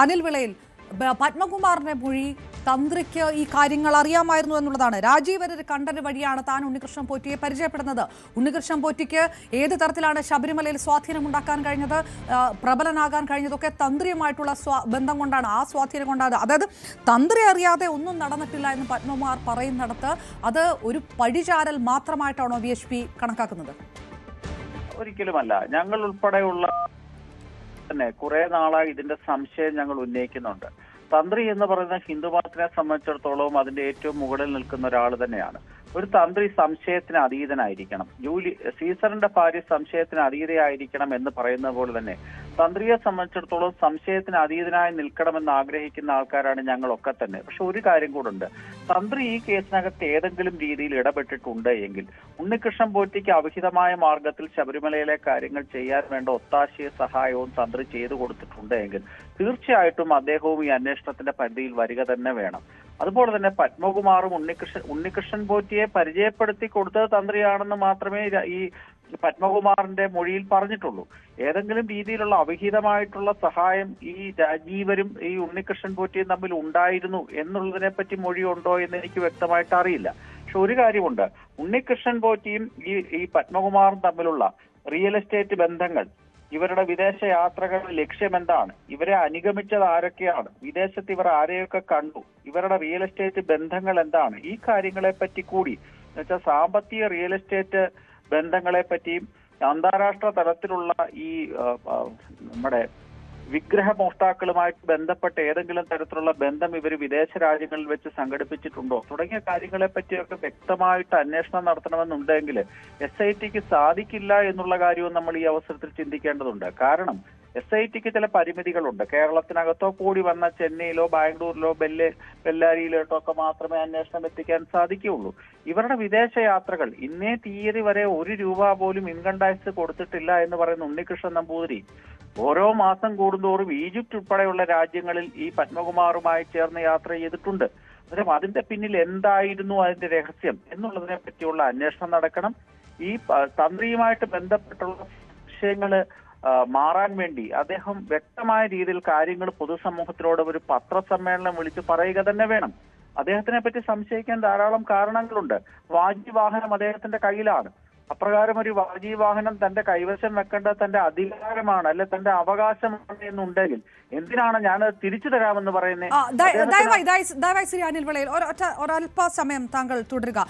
അനിൽ വിളയിൽ പത്മകുമാറിനെ മൊഴി തന്ത്രിക്ക് ഈ കാര്യങ്ങൾ അറിയാമായിരുന്നു എന്നുള്ളതാണ്. രാജീവ് ഒരു വഴിയാണ് താൻ ഉണ്ണികൃഷ്ണൻ പോറ്റിയെ പരിചയപ്പെടുന്നത്. ഉണ്ണികൃഷ്ണൻ പോറ്റിക്ക് ഏത് തരത്തിലാണ് ശബരിമലയിൽ സ്വാധീനമുണ്ടാക്കാൻ കഴിഞ്ഞത്? പ്രബലനാകാൻ കഴിഞ്ഞതൊക്കെ തന്ത്രിയുമായിട്ടുള്ള ബന്ധം കൊണ്ടാണ് ആ സ്വാധീനം കൊണ്ടാണ്. അതായത് തന്ത്രി അറിയാതെ ഒന്നും നടന്നിട്ടില്ല എന്ന് പത്മകുമാർ പറയുന്നിടത്ത് അത് ഒരു പഴിചാരൽ മാത്രമായിട്ടാണോ പി കണക്കാക്കുന്നത്? ഒരിക്കലുമല്ല. ഞങ്ങൾ ഉൾപ്പെടെയുള്ള തന്നെ. കുറെ നാളായി ഇതിന്റെ സംശയം ഞങ്ങൾ ഉന്നയിക്കുന്നുണ്ട്. തന്ത്രി എന്ന് പറയുന്ന ഹിന്ദു മതത്തിനെ സംബന്ധിച്ചിടത്തോളം അതിന്റെ ഏറ്റവും മുകളിൽ നിൽക്കുന്ന ഒരാൾ തന്നെയാണ്. ഒരു തന്ത്രി സംശയത്തിന് അതീതനായിരിക്കണം. ജൂലി സീസറിന്റെ ഭാര്യ സംശയത്തിന് അതീതയായിരിക്കണം എന്ന് പറയുന്ന പോലെ തന്നെ തന്ത്രിയെ സംബന്ധിച്ചിടത്തോളം സംശയത്തിന് അതീതനായി നിൽക്കണമെന്ന് ആഗ്രഹിക്കുന്ന ആൾക്കാരാണ് ഞങ്ങളൊക്കെ തന്നെ. പക്ഷെ ഒരു കാര്യം കൂടുണ്ട് തന്ത്രി ഈ കേസിനകത്ത് ഏതെങ്കിലും രീതിയിൽ ഇടപെട്ടിട്ടുണ്ട് എങ്കിൽ ഉണ്ണികൃഷ്ണൻ പോറ്റിക്ക് അവിഹിതമായ മാർഗത്തിൽ ശബരിമലയിലെ കാര്യങ്ങൾ ചെയ്യാൻ വേണ്ട ഒത്താശയ സഹായവും തന്ത്രി ചെയ്തു കൊടുത്തിട്ടുണ്ട് എങ്കിൽ തീർച്ചയായിട്ടും അദ്ദേഹവും ഈ അന്വേഷണത്തിന്റെ പരിധിയിൽ വരിക തന്നെ വേണം. അതുപോലെ തന്നെ പത്മകുമാറും ഉണ്ണികൃഷ്ണൻ ഉണ്ണികൃഷ്ണൻ പോറ്റിയെ പരിചയപ്പെടുത്തി കൊടുത്തത് തന്ത്രിയാണെന്ന് മാത്രമേ ഈ പത്മകുമാറിന്റെ മൊഴിയിൽ പറഞ്ഞിട്ടുള്ളൂ. ഏതെങ്കിലും രീതിയിലുള്ള അവിഹിതമായിട്ടുള്ള സഹായം ഈ രാജീവരും ഈ ഉണ്ണികൃഷ്ണൻ പോറ്റിയും തമ്മിൽ ഉണ്ടായിരുന്നു എന്നുള്ളതിനെ പറ്റി മൊഴിയുണ്ടോ എന്ന് എനിക്ക് വ്യക്തമായിട്ട് അറിയില്ല. പക്ഷെ ഒരു കാര്യമുണ്ട്. ഉണ്ണികൃഷ്ണൻ പോറ്റിയും ഈ ഈ പത്മകുമാറും തമ്മിലുള്ള റിയൽ എസ്റ്റേറ്റ് ബന്ധങ്ങൾ ഇവരുടെ വിദേശ യാത്രകളുടെ ലക്ഷ്യം എന്താണ്? ഇവരെ അനുഗമിച്ചത് ആരൊക്കെയാണ്? വിദേശത്ത് ഇവർ ആരെയൊക്കെ കണ്ടു? ഇവരുടെ റിയൽ എസ്റ്റേറ്റ് ബന്ധങ്ങൾ എന്താണ്? ഈ കാര്യങ്ങളെ പറ്റി കൂടി എന്നുവെച്ചാൽ സാമ്പത്തിക റിയൽ എസ്റ്റേറ്റ് ബന്ധങ്ങളെ പറ്റിയും അന്താരാഷ്ട്ര തലത്തിലുള്ള ഈ നമ്മുടെ വിഗ്രഹ മോഷ്ടാക്കളുമായിട്ട് ബന്ധപ്പെട്ട ഏതെങ്കിലും തരത്തിലുള്ള ബന്ധം ഇവർ വിദേശ രാജ്യങ്ങളിൽ വെച്ച് സംഘടിപ്പിച്ചിട്ടുണ്ടോ? തുടങ്ങിയ കാര്യങ്ങളെ പറ്റിയൊക്കെ വ്യക്തമായിട്ട് അന്വേഷണം നടത്തണമെന്നുണ്ടെങ്കിൽ എസ് ഐ ടിക്ക് സാധിക്കില്ല എന്നുള്ള കാര്യവും നമ്മൾ ഈ അവസരത്തിൽ ചിന്തിക്കേണ്ടതുണ്ട്. കാരണം എസ് ഐ ടിക്ക് ചില പരിമിതികളുണ്ട്. കേരളത്തിനകത്തോ കൂടി വന്ന ചെന്നൈയിലോ ബാംഗ്ലൂരിലോ ബെല്ലെ ബെല്ലാരിയിലോട്ടോ ഒക്കെ മാത്രമേ അന്വേഷണം എത്തിക്കാൻ സാധിക്കുകയുള്ളൂ. ഇവരുടെ വിദേശ യാത്രകൾ ഇന്നേ തീയതി വരെ ഒരു രൂപ പോലും ഇൻകം ടാക്സ് കൊടുത്തിട്ടില്ല എന്ന് പറയുന്ന ഉണ്ണികൃഷ്ണൻ നമ്പൂതിരി ഓരോ മാസം കൂടുന്തോറും ഈജിപ്റ്റ് ഉൾപ്പെടെയുള്ള രാജ്യങ്ങളിൽ ഈ പത്മകുമാറുമായി ചേർന്ന് യാത്ര ചെയ്തിട്ടുണ്ട്. അന്നേരം അതിന്റെ പിന്നിൽ എന്തായിരുന്നു അതിന്റെ രഹസ്യം എന്നുള്ളതിനെ പറ്റിയുള്ള അന്വേഷണം നടക്കണം. ഈ തന്ത്രിയുമായിട്ട് ബന്ധപ്പെട്ടുള്ള വിഷയങ്ങൾ മാറാൻ വേണ്ടി അദ്ദേഹം വ്യക്തമായ രീതിയിൽ കാര്യങ്ങൾ പൊതുസമൂഹത്തിനോട് ഒരു പത്രസമ്മേളനം വിളിച്ച് പറയുക തന്നെ വേണം. അദ്ദേഹത്തിനെ പറ്റി സംശയിക്കാൻ ധാരാളം കാരണങ്ങളുണ്ട്. വാജി വാഹനം അദ്ദേഹത്തിന്റെ കയ്യിലാണ്. അപ്രകാരം ഒരു വാജി വാഹനം തന്റെ കൈവശം വെക്കേണ്ട തന്റെ അധികാരമാണ് അല്ലെ തന്റെ അവകാശമാണ് എന്നുണ്ടെങ്കിൽ എന്തിനാണ് ഞാൻ തിരിച്ചു തരാമെന്ന് പറയുന്നത് ദയവായി ദയ- ദയവായി ശ്രീ അനിൽ വിളയിൽ ഒരൊറ്റ സമയം താങ്കൾ തുടരുക.